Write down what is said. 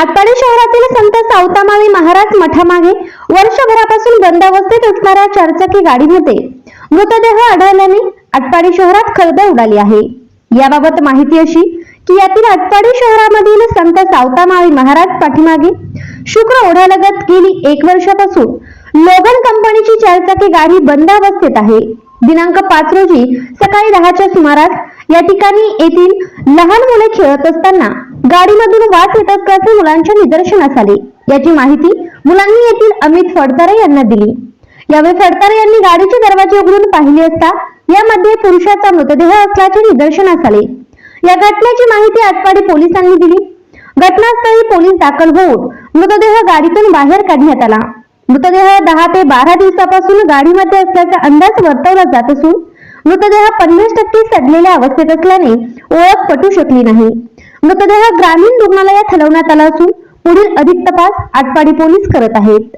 आटपाडी शहरातील संत सावतामावी महाराज मठामागे वर्षभरापासून बंद अवस्थेत असणाऱ्या चारचाकी गाडीमध्ये मृतदेह आढळल्याने आटपाडी शहरात खळबळ उडाली आहे. याबाबत माहिती अशी की यातील आटपाडी शहरामधील संत सावतामावी महाराज पाठीमागे शुक्र ओढ्यालगत गेली एक वर्षापासून लोगन कंपनीची चारचाकी गाडी बंद अवस्थेत आहे. दिनांक पाच रोजी सकाळी दहाच्या सुमारास या ठिकाणी येथील लहान मुले खेळत असताना गाडीमधून वाट येत असल्याचे मुलांच्या निदर्शनास आले. याची माहिती मुलांनी येथील अमित फडतारे यांना दिली. यावेळी फडतारे यांनी गाडीचे दरवाजे उघडून पाहिले असता यामध्ये पुरुषाचा मृतदेह असल्याचे निदर्शनास आले. या घटनेची माहिती आटपाडी पोलिसांनी दिली. घटनास्थळी पोलीस दाखल होऊन मृतदेह गाडीतून बाहेर काढण्यात आला. मृतदेह दहा ते बारा दिवसापासून गाडीमध्ये असल्याचा अंदाज वर्तवला जात असून मृतदेह पन्नास टक्के सडलेल्या अवस्थेत असल्याने ओळख पटू शकली नाही. मृतदेह ग्रामीण रुग्णालयात हलवण्यात आला असून पुढील अधिक तपास आटपाडी पोलीस करत आहेत.